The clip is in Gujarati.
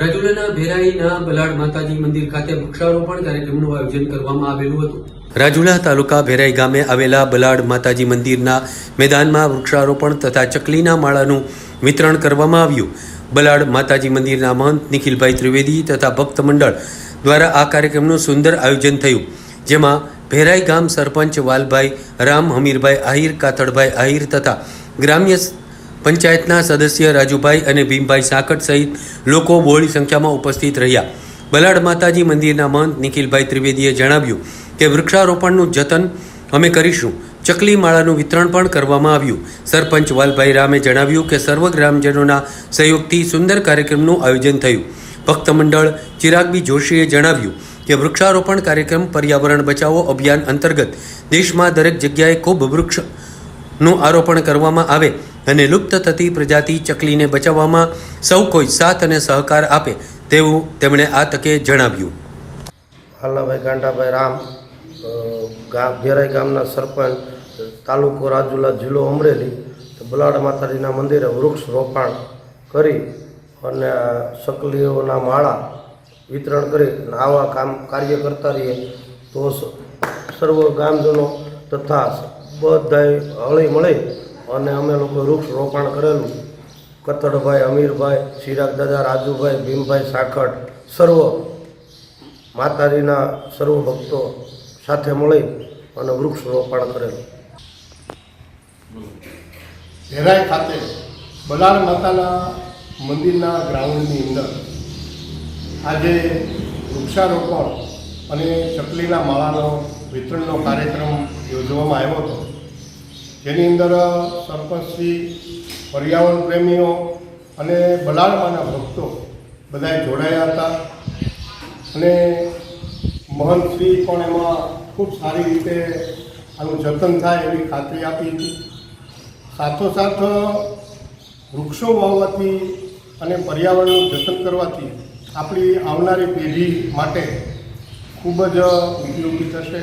રાજુલાના ભેરાઈના બલાડ માતાજી મંદિર ખાતે વૃક્ષારોપણ કાર્યક્રમનું આયોજન કરવામાં આવેલું હતું. રાજુલા તાલુકા ભેરાઈ ગામે આવેલા બલાડ માતાજી મંદિરના મેદાનમાં વૃક્ષારોપણ તથા ચકલીના માળાનું વિતરણ કરવામાં આવ્યું. બલાડ માતાજી મંદિરના મહંત નિખિલભાઈ ત્રિવેદી તથા ભક્ત મંડળ દ્વારા આ કાર્યક્રમનું સુંદર આયોજન થયું, જેમાં ભેરાઈ ગામ સરપંચ વાલભાઈ, રામ હમીરભાઈ આહિર કાથડભાઈ આહિર તથા ગ્રામ્ય પંચાયતના સદસ્ય રાજુભાઈ અને ભીમભાઈ સાકટ સહિત લોકો બહોળી સંખ્યામાં ઉપસ્થિત રહ્યા. બલાડ માતાજી મંદિરના મહંત નિખિલભાઈ ત્રિવેદીએ જણાવ્યું કે, વૃક્ષારોપણનું જતન અમે કરીશું. ચકલી માળાનું વિતરણ પણ કરવામાં આવ્યું. સરપંચ વાલભાઈ રામે જણાવ્યું કે, સર્વ ગ્રામજનોના સહયોગથી સુંદર કાર્યક્રમનું આયોજન થયું. ભક્ત મંડળ ચિરાગબી જોશીએ જણાવ્યું કે, વૃક્ષારોપણ કાર્યક્રમ પર્યાવરણ બચાવો અભિયાન અંતર્ગત દેશમાં દરેક જગ્યાએ ખૂબ વૃક્ષનું આરોપણ કરવામાં આવે. અને લુપ્ત થતી પ્રજાતિ ચકલીને બચાવવામાં સૌ કોઈ સાથ અને સહકાર આપે તેવું તેમણે આ તકે જણાવ્યું. હાલાભાઈ ગાંડાભાઈ રામ ગામ ભેરાઈ ગામના સરપંચ, તાલુકો રાજુલા જિલ્લો અમરેલી બલાડા માતાજીના મંદિરે વૃક્ષ રોપાણ કરી અને સકલીઓના માળા વિતરણ કરી અને આવા કામ કાર્ય કરતા રહીએ. તો સર્વ ગામજનો તથા બધાય હળી મળી અને અમે લોકો વૃક્ષ રોપણ કરેલું. કતડભાઈ અમીરભાઈ, ચિરાગ દાદા, રાજુભાઈ, ભીમભાઈ સાખટ સર્વ માતાજીના સર્વ ભક્તો સાથે મળી અને વૃક્ષ રોપણ કરેલું. હેરાય ખાતે બલાર માતાના મંદિરના ગ્રાઉન્ડની અંદર આજે વૃક્ષારોપણ અને ચકલીના માળાનો વિતરણનો કાર્યક્રમ યોજવામાં આવ્યો હતો. જેની અંદર સરપંચશ્રી, પર્યાવરણ પ્રેમીઓ અને બલાડમાના ભક્તો બધાએ જોડાયા હતા. અને મહંતશ્રી પણ એમાં ખૂબ સારી રીતે આનું જતન થાય એવી ખાતરી આપી હતી. સાથોસાથ વૃક્ષો વાવવાથી અને પર્યાવરણનું જતન કરવાથી આપણી આવનારી પેઢી માટે ખૂબ જ ઉપયોગી થશે.